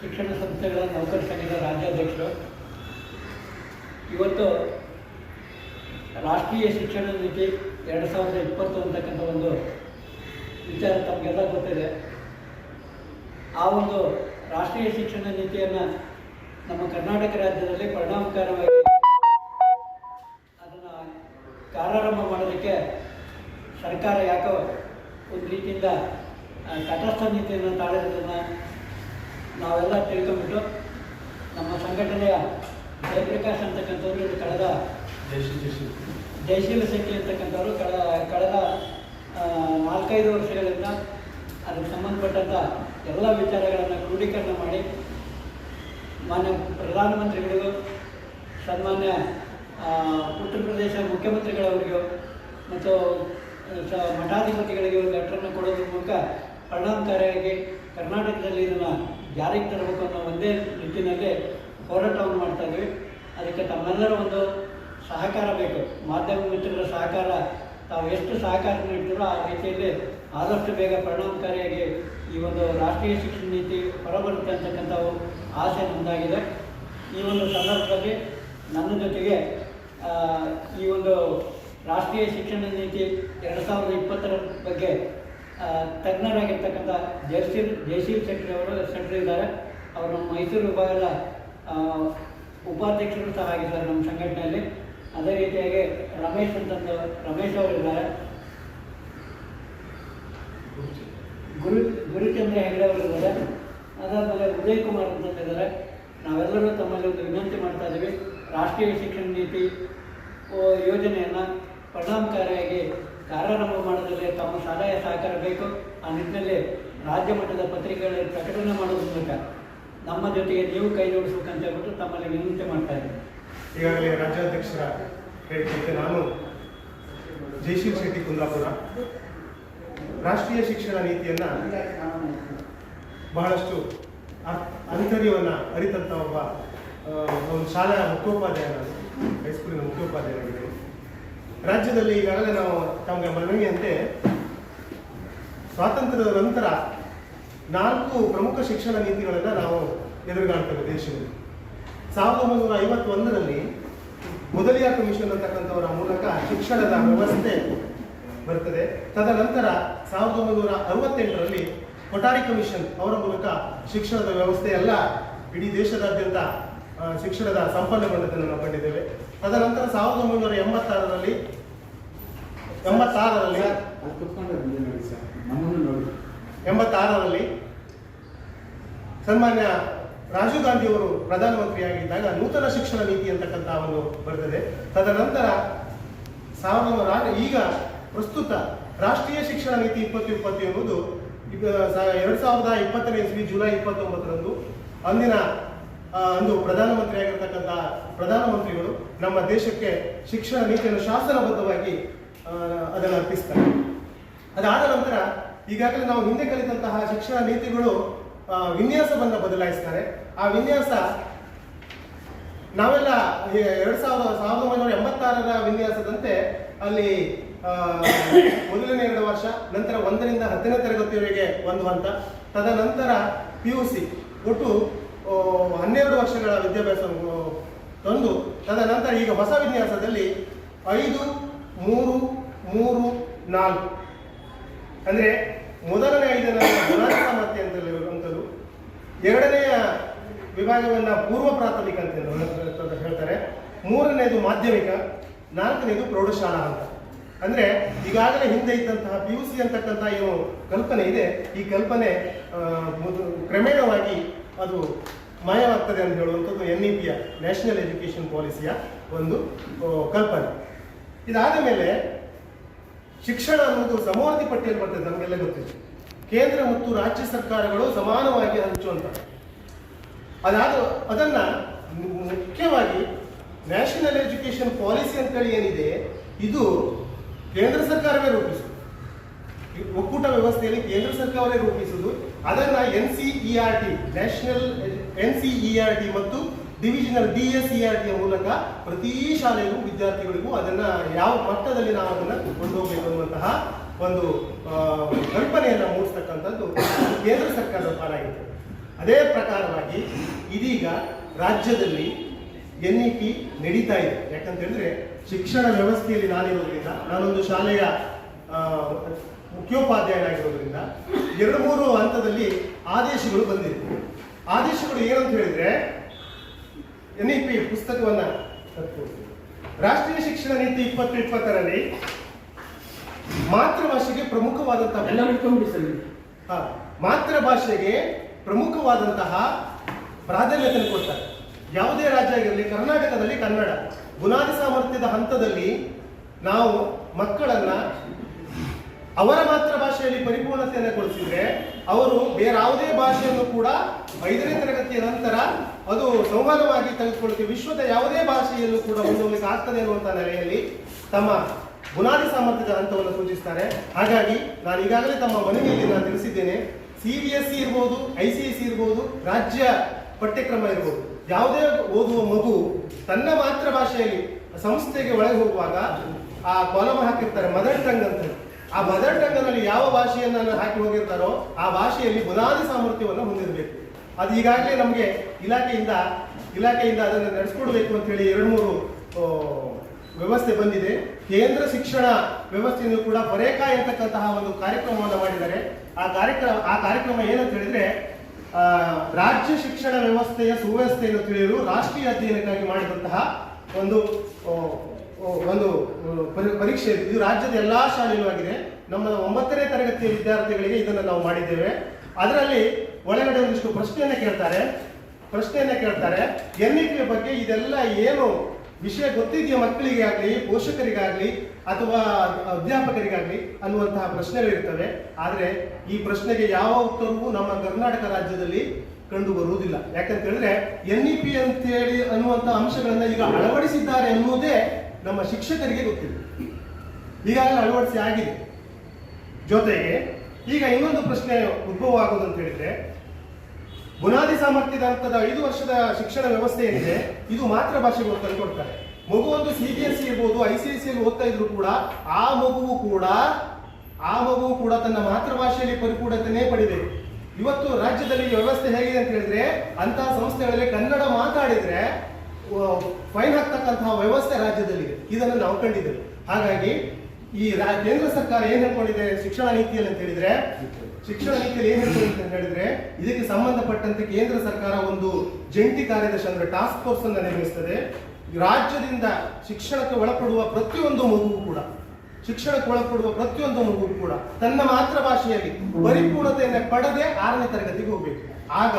ಶಿಕ್ಷಣ ಸಂಸ್ಥೆಗಳ ನೌಕರ ಸಂಘದ ರಾಜ್ಯಾಧ್ಯಕ್ಷರು. ಇವತ್ತು ರಾಷ್ಟ್ರೀಯ ಶಿಕ್ಷಣ ನೀತಿ ಎರಡು ಸಾವಿರದ ಇಪ್ಪತ್ತು ಅಂತಕ್ಕಂಥ ಒಂದು ವಿಚಾರ ತಮಗೆಲ್ಲ ಗೊತ್ತಿದೆ. ಆ ಒಂದು ರಾಷ್ಟ್ರೀಯ ಶಿಕ್ಷಣ ನೀತಿಯನ್ನು ನಮ್ಮ ಕರ್ನಾಟಕ ರಾಜ್ಯದಲ್ಲಿ ಪರಿಣಾಮಕಾರವಾಗಿ ಕಾರ್ಯಾರಂಭ ಮಾಡೋದಕ್ಕೆ ಸರ್ಕಾರ ಯಾಕೋ ಒಂದು ರೀತಿಯಿಂದ ತಟಸ್ಥ ನೀತಿಯನ್ನು ತಾಳಿರೋದನ್ನು ನಾವೆಲ್ಲ ತಿಳ್ಕೊಂಬಿಟ್ಟು ನಮ್ಮ ಸಂಘಟನೆಯ ಜಯಪ್ರಕಾಶ್ ಅಂತಕ್ಕಂಥವ್ರು ಕಳೆದ ಜಯಶೀಲ ಶೆಟ್ಟಿ ಅಂತಕ್ಕಂಥವ್ರು ಕಳ ಕಳೆದ ಆ, ನಾಲ್ಕೈದು ವರ್ಷಗಳಿಂದ ಅದಕ್ಕೆ ಸಂಬಂಧಪಟ್ಟಂಥ ಎಲ್ಲ ವಿಚಾರಗಳನ್ನು ಕ್ರೋಢೀಕರಣ ಮಾಡಿ ಮಾನ್ಯ ಪ್ರಧಾನಮಂತ್ರಿಗಳಿಗೂ ಸನ್ಮಾನ್ಯ ಉತ್ತರ ಪ್ರದೇಶ ಮುಖ್ಯಮಂತ್ರಿಗಳವರಿಗೂ ಮತ್ತು ಮಠಾಧಿಪತಿಗಳಿಗೆ ಒಂದು ಲೆಟ್ರನ್ನು ಕೊಡೋದ್ರ ಮೂಲಕ ಪರಿಣಾಮಕಾರಿಯಾಗಿ ಕರ್ನಾಟಕದಲ್ಲಿ ಇದನ್ನು ಜಾರಿಗೆ ತರಬೇಕು ಅನ್ನೋ ಒಂದೇ ನಿಟ್ಟಿನಲ್ಲಿ ಹೋರಾಟವನ್ನು ಮಾಡ್ತಾ ಇದ್ವಿ. ಅದಕ್ಕೆ ತಮ್ಮೆಲ್ಲರ ಒಂದು ಸಹಕಾರ ಬೇಕು. ಮಾಧ್ಯಮ ಮಿತ್ರರ ಸಹಕಾರ, ತಾವು ಎಷ್ಟು ಸಹಕಾರ ನೀಡ್ತೀರೋ ಆ ರೀತಿಯಲ್ಲಿ ಆದಷ್ಟು ಬೇಗ ಪರಿಣಾಮಕಾರಿಯಾಗಿ ಈ ಒಂದು ರಾಷ್ಟ್ರೀಯ ಶಿಕ್ಷಣ ನೀತಿ ಹೊರಬರುತ್ತೆ ಅಂತಕ್ಕಂಥ ಆಸೆ ನಮ್ಮದಾಗಿದೆ ಈ ಒಂದು ಸಂದರ್ಭದಲ್ಲಿ ನನ್ನ ಜೊತೆಗೆ ಈ ಒಂದು ರಾಷ್ಟ್ರೀಯ ಶಿಕ್ಷಣ ನೀತಿ ಎರಡು ಸಾವಿರದ ಇಪ್ಪತ್ತರ ಬಗ್ಗೆ ತಜ್ಞರಾಗಿರ್ತಕ್ಕಂಥ ಜಯಶೀಲ್ ಜಯಶೀಲ್ ಶೆಟ್ಟಿ ಅವರು ಶೆಟ್ಟಿ ಇದ್ದಾರೆ. ಅವರು ನಮ್ಮ ಮೈಸೂರು ವಿಭಾಗದ ಉಪಾಧ್ಯಕ್ಷರು ಸಹ ಆಗಿದ್ದಾರೆ ನಮ್ಮ ಸಂಘಟನೆಯಲ್ಲಿ. ಅದೇ ರೀತಿಯಾಗಿ ರಮೇಶ್ ಅಂತಂದು, ರಮೇಶ್ ಅವರು ಇದ್ದಾರೆ. ಗುರು, ಗುರುಚಂದ್ರ ಹೆಗಡೆ ಅವರು ಇದ್ದಾರೆ. ಅದಾದಮೇಲೆ ಉದಯ್ ಕುಮಾರ್ ಅಂತಂದಿದ್ದಾರೆ. ನಾವೆಲ್ಲರೂ ತಮ್ಮಲ್ಲಿ ಒಂದು ವಿನಂತಿ ಮಾಡ್ತಾ ಇದ್ದೀವಿ. ರಾಷ್ಟ್ರೀಯ ಶಿಕ್ಷಣ ನೀತಿ ಯೋಜನೆಯನ್ನು ಪರಿಣಾಮಕಾರಿಯಾಗಿ ಕಾರ್ಯಾರಂಭ ಮಾಡೋದ್ರಲ್ಲಿ ತಮ್ಮ ಸಹಾಯ ಸಹಕಾರ ಬೇಕು. ಆ ನಿಟ್ಟಿನಲ್ಲಿ ರಾಜ್ಯ ಮಟ್ಟದ ಪತ್ರಿಕೆಗಳಲ್ಲಿ ಪ್ರಕಟಣೆ ಮಾಡುವ ಮೂಲಕ ನಮ್ಮ ಜೊತೆಗೆ ನೀವು ಕೈ ಜೋಡಿಸಬೇಕಂತ ಹೇಳ್ಬಿಟ್ಟು ತಮ್ಮಲ್ಲಿ ವಿನಂತಿ ಮಾಡ್ತಾ ಇದ್ದೀನಿ. ಈಗಾಗಲೇ ರಾಜ್ಯಾಧ್ಯಕ್ಷರ ನಾನು ಜಯಶೀಲ್ ಶೆಟ್ಟಿ ಕುಂದಾಪುರ. ರಾಷ್ಟ್ರೀಯ ಶಿಕ್ಷಣ ನೀತಿಯನ್ನು ಬಹಳಷ್ಟು ಅಂತರ್ಯವನ್ನು ಅರಿತಂಥ ಒಬ್ಬ ಒಂದು ಶಾಲೆಯ ಮುಖ್ಯೋಪಾಧ್ಯಾಯ ನಾನು ಹೈಸ್ಕೂಲಿನ ಮುಖ್ಯೋಪಾಧ್ಯಾಯರಾಗಿದ್ದರು ರಾಜ್ಯದಲ್ಲಿ ಈಗಾಗಲೇ ನಾವು ತಮಗೆ ಮನವಿಯಂತೆ ಸ್ವಾತಂತ್ರ್ಯದ ನಂತರ ನಾಲ್ಕು ಪ್ರಮುಖ ಶಿಕ್ಷಣ ನೀತಿಗಳನ್ನು ನಾವು ಎದುರುಗಾಡ್ತೇವೆ ದೇಶದಲ್ಲಿ. ಸಾವಿರದ ಒಂಬೈನೂರ ಐವತ್ತೊಂದರಲ್ಲಿ ಮೊದಲಿಯ ಕಮಿಷನ್ ಅಂತಕ್ಕಂಥವರ ಮೂಲಕ ಶಿಕ್ಷಣದ ವ್ಯವಸ್ಥೆ ಬರ್ತದೆ. ತದನಂತರ ಸಾವಿರದ ಒಂಬೈನೂರ ಅರವತ್ತೆಂಟರಲ್ಲಿ ಕೊಠಾರಿ ಕಮಿಷನ್ ಅವರ ಮೂಲಕ ಶಿಕ್ಷಣದ ವ್ಯವಸ್ಥೆ ಎಲ್ಲ ಇಡೀ ದೇಶದಾದ್ಯಂತ ಶಿಕ್ಷಣದ ಸಂಪನ್ನಗೊಂಡದನ್ನು ನಾವು ಕಂಡಿದ್ದೇವೆ. ತದನಂತರ ಸಾವಿರದ ಒಂಬೈನೂರ ಎಂಬತ್ತಾರರಲ್ಲಿ ಎಂಬತ್ತಾರರಲ್ಲಿ ಎಂಬತ್ತಾರರಲ್ಲಿ ಸನ್ಮಾನ್ಯ ರಾಜೀವ್ ಗಾಂಧಿ ಅವರು ಪ್ರಧಾನಮಂತ್ರಿಯಾಗಿದ್ದಾಗ ನೂತನ ಶಿಕ್ಷಣ ನೀತಿ ಅಂತಕ್ಕಂಥ ಒಂದು ಬರ್ತದೆ. ತದನಂತರ ಸಾವಿರದ ಒಂಬೈನೂರ ಈಗ ಪ್ರಸ್ತುತ ರಾಷ್ಟ್ರೀಯ ಶಿಕ್ಷಣ ನೀತಿ ಇಪ್ಪತ್ತು ಇಪ್ಪತ್ತು ಎಂಬುದು ಎರಡ್ ಸಾವಿರದ ಇಪ್ಪತ್ತನೇ ಇಸ್ವಿ ಜುಲೈ ಇಪ್ಪತ್ತೊಂಬತ್ತರಂದು ಅಂದಿನ ಆ, ಪ್ರಧಾನಮಂತ್ರಿ ಆಗಿರ್ತಕ್ಕಂತಹ ಪ್ರಧಾನಮಂತ್ರಿಗಳು ನಮ್ಮ ದೇಶಕ್ಕೆ ಶಿಕ್ಷಣ ನೀತಿಯನ್ನು ಶಾಸನಬದ್ಧವಾಗಿ ಅದನ್ನು ಅರ್ಪಿಸ್ತಾರೆ. ಅದಾದ ನಂತರ ಈಗಾಗಲೇ ನಾವು ಹಿಂದೆ ಕಲಿತಂತಹ ಶಿಕ್ಷಣ ನೀತಿಗಳು ವಿನ್ಯಾಸವನ್ನು ಬದಲಾಯಿಸ್ತಾರೆ. ಆ ವಿನ್ಯಾಸ ನಾವೆಲ್ಲ ಎರಡ್ ಸಾವಿರದ ಸಾವಿರದ ಒಂಬೈನೂರ ಎಂಬತ್ತಾರರ ವಿನ್ಯಾಸದಂತೆ ಅಲ್ಲಿ ಮೊದಲನೇ ಎರಡು ವರ್ಷ ನಂತರ ಒಂದರಿಂದ ಹತ್ತನೇ ತರಗತಿಯವರೆಗೆ ಒಂದು ಹಂತ ತದನಂತರ ಪಿ ಯು ಸಿ ಒಟ್ಟು ಹನ್ನೆರಡು ವರ್ಷಗಳ ವಿದ್ಯಾಭ್ಯಾಸ ತಂದು, ತದನಂತರ ಈಗ ಹೊಸ ವಿನ್ಯಾಸದಲ್ಲಿ ಐದು, ಮೂರು ಮೂರು, ನಾಲ್ಕು. ಅಂದರೆ ಮೊದಲನೇ ಐದನ ಗುಣಾತ್ಮಕ ಸಾಮರ್ಥ್ಯ ಅಂತ ಎರಡನೆಯ ವಿಭಾಗವನ್ನು ಪೂರ್ವ ಪ್ರಾಥಮಿಕ ಅಂತ ಹೇಳ- ಹೇಳ್ತಾರೆ. ಮೂರನೇದು ಮಾಧ್ಯಮಿಕ ನಾಲ್ಕನೇದು ಪ್ರೌಢಶಾಲಾ ಅಂತ. ಅಂದರೆ ಈಗಾಗಲೇ ಹಿಂದೆ ಇದ್ದಂತಹ ಪಿ ಯು ಸಿ ಅಂತಕ್ಕಂಥ ಏನು ಕಲ್ಪನೆ ಇದೆ, ಈ ಕಲ್ಪನೆ ಕ್ರಮೇಣವಾಗಿ ಅದು ಮಾಯವಾಗ್ತದೆ ಅಂತ ಹೇಳುವಂಥದ್ದು ಎನ್ ಇ ಪಿಯ ನ್ಯಾಷನಲ್ ಎಜುಕೇಷನ್ ಪಾಲಿಸಿಯ ಒಂದು ಕಲ್ಪನೆ. ಇದಾದ ಮೇಲೆ ಶಿಕ್ಷಣ ಅನ್ನೋದು ಸಮವರ್ತಿ ಪಟ್ಟಿಯಲ್ಲಿ ಬರ್ತದೆ, ನಮಗೆಲ್ಲ ಗೊತ್ತಿದೆ. ಕೇಂದ್ರ ಮತ್ತು ರಾಜ್ಯ ಸರ್ಕಾರಗಳು ಸಮಾನವಾಗಿ ಹಂಚುವಂತ. ಅದಾದ, ಅದನ್ನ ಮುಖ್ಯವಾಗಿ ನ್ಯಾಷನಲ್ ಎಜುಕೇಷನ್ ಪಾಲಿಸಿ ಅಂತೇಳಿ ಏನಿದೆ, ಇದು ಕೇಂದ್ರ ಸರ್ಕಾರವೇ ರೂಪಿಸುದು ಒಕ್ಕೂಟ ವ್ಯವಸ್ಥೆಯಲ್ಲಿ ಕೇಂದ್ರ ಸರ್ಕಾರವೇ ರೂಪಿಸುದು ಅದನ್ನ N C E R T national N C E ಮತ್ತು divisional D S C R ಟಿಯ ಮೂಲಕ ಪ್ರತಿ ಶಾಲೆಗೂ ವಿದ್ಯಾರ್ಥಿಗಳಿಗೂ ಅದನ್ನ ಯಾವ ಮಟ್ಟದಲ್ಲಿ ನಾವು ಅದನ್ನ ಕೊಂಡೋಗ್ಬೇಕು ಅನ್ನುವಂತಹ ಒಂದು ಕಲ್ಪನೆಯನ್ನ ಮೂಡಿಸ್ತಕ್ಕಂಥದ್ದು ಕೇಂದ್ರ ಸರ್ಕಾರದ ಪಾಲಾಗಿದೆ ಅದೇ ಪ್ರಕಾರವಾಗಿ ಇದೀಗ ರಾಜ್ಯದಲ್ಲಿ ಎನ್ ಇ ಪಿ ನಡೀತಾ ಇದೆ. ಯಾಕಂತ ಹೇಳಿದ್ರೆ ಶಿಕ್ಷಣ ವ್ಯವಸ್ಥೆಯಲ್ಲಿ ನಾನಿರೋದ್ರಿಂದ, ನಾನೊಂದು ಶಾಲೆಯ ಮುಖ್ಯೋಪಾಧ್ಯಾಯನಾಗಿರೋದ್ರಿಂದ ಎರಡು ಮೂರು ಹಂತದಲ್ಲಿ ಆದೇಶಗಳು ಬಂದಿದೆ. ಆದೇಶಗಳು ಏನಂತ ಹೇಳಿದ್ರೆ ಎನ್ ಇ ಪಿ ಪುಸ್ತಕವನ್ನ. ರಾಷ್ಟ್ರೀಯ ಶಿಕ್ಷಣ ನೀತಿ ಇಪ್ಪತ್ತು ಇಪ್ಪತ್ತರಲ್ಲಿ ಮಾತೃಭಾಷೆಗೆ ಪ್ರಮುಖವಾದಂತಹ ಮಾತೃ ಭಾಷೆಗೆ ಪ್ರಮುಖವಾದಂತಹ ಪ್ರಾಧಾನ್ಯತೆ ಕೊಡ್ತಾರೆ. ಯಾವುದೇ ರಾಜ್ಯ ಆಗಿರಲಿ ಕರ್ನಾಟಕದಲ್ಲಿ ಕನ್ನಡ. ಬುನಾದಿ ಸಾಮರ್ಥ್ಯದ ಹಂತದಲ್ಲಿ ನಾವು ಮಕ್ಕಳನ್ನ ಅವರ ಮಾತೃಭಾಷೆಯಲ್ಲಿ ಪರಿಪೂರ್ಣತೆಯನ್ನು ಕೊಡಿಸಿದ್ರೆ ಅವರು ಬೇರಾವುದೇ ಭಾಷೆಯನ್ನು ಕೂಡ ಐದನೇ ತರಗತಿಯ ನಂತರ ಅದು ಸಂವಾದವಾಗಿ ತೆಗೆದುಕೊಳ್ಳುತ್ತೆ ವಿಶ್ವದ ಯಾವುದೇ ಭಾಷೆಯಲ್ಲೂ ಕೂಡ ಹೊಂದೋಗ್ಲಿಕ್ಕೆ ಆಗ್ತದೆ ಅನ್ನುವಂಥ ನೆಲೆಯಲ್ಲಿ ತಮ್ಮ ಬುನಾದಿ ಸಾಮರ್ಥ್ಯದ ಹಂತವನ್ನು ಸೂಚಿಸ್ತಾರೆ ಹಾಗಾಗಿ ನಾನು ಈಗಾಗಲೇ ತಮ್ಮ ಮನವಿಯಲ್ಲಿ ನಾನು ತಿಳಿಸಿದ್ದೇನೆ ಸಿ ಬಿ ಎಸ್ ಸಿ ಇರ್ಬೋದು ಐ ಸಿ ಎಸ್ ಸಿ ಇರ್ಬೋದು, ರಾಜ್ಯ ಪಠ್ಯಕ್ರಮ ಇರ್ಬೋದು, ಯಾವುದೇ ಓದುವ ಮಗು ತನ್ನ ಮಾತೃಭಾಷೆಯಲ್ಲಿ ಸಂಸ್ಥೆಗೆ ಒಳಗೆ ಹೋಗುವಾಗ ಆ ಕಾಲಮ್ ಹಾಕಿರ್ತಾರೆ ಮದರ್ ಟಂಗ್ ಅಂತ. ಆ ಮದರ್ ಟಂಗ್ನಲ್ಲಿ ಯಾವ ಭಾಷೆಯನ್ನು ಹಾಕಿ ಹೋಗಿರ್ತಾರೋ ಆ ಭಾಷೆಯಲ್ಲಿ ಬುನಾದಿ ಸಾಮರ್ಥ್ಯವನ್ನು ಹೊಂದಿರಬೇಕು. ಅದು ಈಗಾಗಲೇ ನಮಗೆ ಇಲಾಖೆಯಿಂದ ಇಲಾಖೆಯಿಂದ ಅದನ್ನು ನಡೆಸ್ಕೊಡ್ಬೇಕು ಅಂತ ಹೇಳಿ ಎರಡು ಮೂರು ವ್ಯವಸ್ಥೆ ಬಂದಿದೆ. ಕೇಂದ್ರ ಶಿಕ್ಷಣ ವ್ಯವಸ್ಥೆಯನ್ನು ಕೂಡ ಪರೇಕಾ ಎಂತಕ್ಕಂತಹ ಒಂದು ಕಾರ್ಯಕ್ರಮವನ್ನು ಮಾಡಿದ್ದಾರೆ. ಆ ಕಾರ್ಯಕ್ರಮ ಆ ಕಾರ್ಯಕ್ರಮ ಏನಂತ ಹೇಳಿದ್ರೆ ರಾಜ್ಯ ಶಿಕ್ಷಣ ವ್ಯವಸ್ಥೆಯ ಸುವ್ಯವಸ್ಥೆಯನ್ನು ತಿಳಿಯಲು ರಾಷ್ಟ್ರೀಯ ಅಧ್ಯಯನಕ್ಕಾಗಿ ಮಾಡಿದಂತಹ ಒಂದು ಒಂದು ಪರಿ- ಪರೀಕ್ಷೆ ಇದು. ರಾಜ್ಯದ ಎಲ್ಲಾ ಶಾಲೆಯಲ್ಲೂ ಆಗಿದೆ. ನಮ್ಮ ಒಂಬತ್ತನೇ ತರಗತಿಯ ವಿದ್ಯಾರ್ಥಿಗಳಿಗೆ ಇದನ್ನು ನಾವು ಮಾಡಿದ್ದೇವೆ. ಅದರಲ್ಲಿ ಒಳಗಡೆ ಒಂದಿಷ್ಟು ಪ್ರಶ್ನೆಯನ್ನು ಕೇಳ್ತಾರೆ. ಪ್ರಶ್ನೆಯನ್ನು ಕೇಳ್ತಾರೆ. ಎನ್ ಇ ಬಗ್ಗೆ ಇದೆಲ್ಲ ಏನು ವಿಷಯ ಗೊತ್ತಿದೆಯಾ ಮಕ್ಕಳಿಗೆ ಆಗಲಿ ಪೋಷಕರಿಗಾಗಲಿ, ಅಥವಾ ಅಧ್ಯಾಪಕರಿಗಾಗಲಿ ಅನ್ನುವಂತಹ ಪ್ರಶ್ನೆಗಳಿರ್ತವೆ ಆದರೆ ಈ ಪ್ರಶ್ನೆಗೆ ಯಾವ ಉತ್ತರವೂ ನಮ್ಮ ಕರ್ನಾಟಕ ರಾಜ್ಯದಲ್ಲಿ ಕಂಡು ಬರುವುದಿಲ್ಲ. ಯಾಕಂತ ಹೇಳಿದ್ರೆ ಎನ್ ಇ ಪಿ ಅಂತೇಳಿ ಅನ್ನುವಂಥ ಅಂಶಗಳನ್ನು ಈಗ ಅಳವಡಿಸಿದ್ದಾರೆ ಎನ್ನುವುದೇ ನಮ್ಮ ಶಿಕ್ಷಕರಿಗೆ ಗೊತ್ತಿಲ್ಲ ಈಗಾಗಲೇ ಅಳವಡಿಸಿ ಆಗಿದೆ. ಜೊತೆಗೆ ಈಗ ಇನ್ನೊಂದು ಪ್ರಶ್ನೆ ಉದ್ಭವ ಆಗೋದು ಅಂತ ಹೇಳಿದ್ರೆ, ಬುನಾದಿ ಸಾಮರ್ಥ್ಯದ ಹಂತದ ಐದು ವರ್ಷದ ಶಿಕ್ಷಣ ವ್ಯವಸ್ಥೆ ಏನಿದೆ, ಇದು ಮಾತೃಭಾಷೆ ತಂದು ಕೊಡ್ತಾರೆ. ಮಗು ಒಂದು ಸಿ ಬಿ ಎಸ್ ಸಿ ಇರ್ಬೋದು ಐ ಸಿ ಎಸ್ ಸಿ ಓದ್ತಾ ಇದ್ರು ಕೂಡ, ಆ ಮಗುವು ಕೂಡ, ಆ ಮಗುವು ಕೂಡ ತನ್ನ ಮಾತೃಭಾಷೆಯಲ್ಲಿ ಪರಿಪೂರ್ಣತೆನೇ ಪಡಿಬೇಕು. ಇವತ್ತು ರಾಜ್ಯದಲ್ಲಿ ವ್ಯವಸ್ಥೆ ಹೇಗಿದೆ ಅಂತ ಹೇಳಿದ್ರೆ, ಅಂತಹ ಸಂಸ್ಥೆಗಳಲ್ಲಿ ಕನ್ನಡ ಮಾತಾಡಿದ್ರೆ ಫೈನ್ ಹಾಕ್ತಕ್ಕಂತಹ ವ್ಯವಸ್ಥೆ ರಾಜ್ಯದಲ್ಲಿ ಇದನ್ನು ನಾವು ಕಂಡಿದ್ದೇವೆ. ಹಾಗಾಗಿ ಈ ಕೇಂದ್ರ ಸರ್ಕಾರ ಏನ್ ಹೇಳ್ಕೊಂಡಿದೆ? ಶಿಕ್ಷಣ ನೀತಿಯಲ್ಲಿ ಅಂತ ಹೇಳಿದ್ರೆ, ಶಿಕ್ಷಣ ನೀತಿಯಲ್ಲಿ ಏನ್ ಹೇಳ್ಕೊಂಡಿದೆ ಅಂತ ಹೇಳಿದ್ರೆ, ಇದಕ್ಕೆ ಸಂಬಂಧಪಟ್ಟಂತೆ ಕೇಂದ್ರ ಸರ್ಕಾರ ಒಂದು ಜಂಟಿ ಕಾರ್ಯದರ್ಶಿ ಅಂದ್ರೆ ಟಾಸ್ಕ್ ಫೋರ್ಸ್ ಅನ್ನ ನಿರ್ಮಿಸ್ತದೆ ರಾಜ್ಯದಿಂದ ಶಿಕ್ಷಣಕ್ಕೆ ಒಳಪಡುವ ಪ್ರತಿಯೊಂದು ಮಗುವು ಕೂಡ, ಶಿಕ್ಷಣಕ್ಕೆ ಒಳಪಡುವ ಪ್ರತಿಯೊಂದು ಮಗು ಕೂಡ ತನ್ನ ಮಾತೃಭಾಷೆಯಲ್ಲಿ ಪರಿಪೂರ್ಣತೆಯನ್ನ ಪಡೆದೇ ಆರನೇ ತರಗತಿಗೆ ಹೋಗ್ಬೇಕು. ಆಗ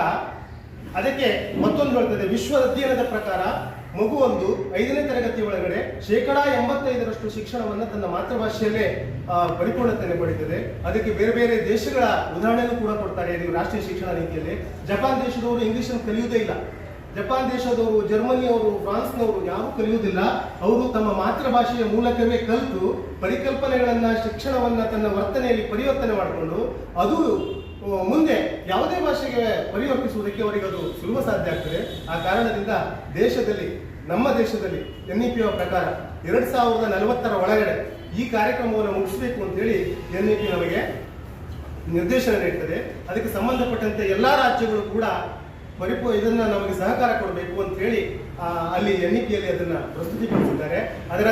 ಅದಕ್ಕೆ ಮತ್ತೊಂದು ಹೇಳ್ತದೆ ವಿಶ್ವ ಅಧ್ಯಯನದ ಪ್ರಕಾರ ಮಗು ಒಂದು ಐದನೇ ತರಗತಿ ಒಳಗಡೆ ಶೇಕಡಾ ಎಂಬತ್ತೈದರಷ್ಟು ಶಿಕ್ಷಣವನ್ನು ತನ್ನ ಮಾತೃಭಾಷೆಯಲ್ಲೇ ಪರಿಪೂರ್ಣತೆಯನ್ನು ಪಡೀತದೆ ಅದಕ್ಕೆ ಬೇರೆ ಬೇರೆ ದೇಶಗಳ ಉದಾಹರಣೆಯನ್ನು ಕೂಡ ಕೊಡ್ತಾರೆ ನೀವು ರಾಷ್ಟ್ರೀಯ ಶಿಕ್ಷಣ ನೀತಿಯಲ್ಲಿ ಜಪಾನ್ ದೇಶದವರು ಇಂಗ್ಲಿಷ್ ಅನ್ನು ಕಲಿಯುವುದೇ ಇಲ್ಲ. ಜಪಾನ್ ದೇಶದವರು, ಜರ್ಮನಿಯವರು, ಫ್ರಾನ್ಸ್ನವರು ಯಾರೂ ಕಲಿಯುವುದಿಲ್ಲ. ಅವರು ತಮ್ಮ ಮಾತೃಭಾಷೆಯ ಮೂಲಕವೇ ಕಲಿತು ಪರಿಕಲ್ಪನೆಗಳನ್ನ, ಶಿಕ್ಷಣವನ್ನ ತನ್ನ ವರ್ತನೆಯಲ್ಲಿ ಪರಿವರ್ತನೆ ಮಾಡಿಕೊಂಡು ಅದು ಮುಂದೆ ಯಾವುದೇ ಭಾಷೆಗೆ ಪರಿವರ್ತಿಸುವುದಕ್ಕೆ ಅವರಿಗೆ ಅದು ಸುಲಭ ಸಾಧ್ಯ ಆಗ್ತದೆ. ಆ ಕಾರಣದಿಂದ ದೇಶದಲ್ಲಿ, ನಮ್ಮ ದೇಶದಲ್ಲಿ ಎನ್ ಇ ಪಿ ಪ್ರಕಾರ ಎರಡ್ ಸಾವಿರದ ನಲವತ್ತರ ಒಳಗಡೆ ಈ ಕಾರ್ಯಕ್ರಮವನ್ನು ಮುಗಿಸಬೇಕು ಅಂತೇಳಿ ಎನ್ ಇ ಪಿ ನಮಗೆ ನಿರ್ದೇಶನ ನೀಡ್ತದೆ. ಅದಕ್ಕೆ ಸಂಬಂಧಪಟ್ಟಂತೆ ಎಲ್ಲಾ ರಾಜ್ಯಗಳು ಕೂಡ ಪರಿಪೂ, ಇದನ್ನ ನಮಗೆ ಸಹಕಾರ ಕೊಡಬೇಕು ಅಂತ ಹೇಳಿ ಅಲ್ಲಿ ಎನ್ ಇ ಪಿಯಲ್ಲಿ ಅದನ್ನ ಪ್ರಸ್ತುತಿಪಡಿಸಿದ್ದಾರೆ ಅದರ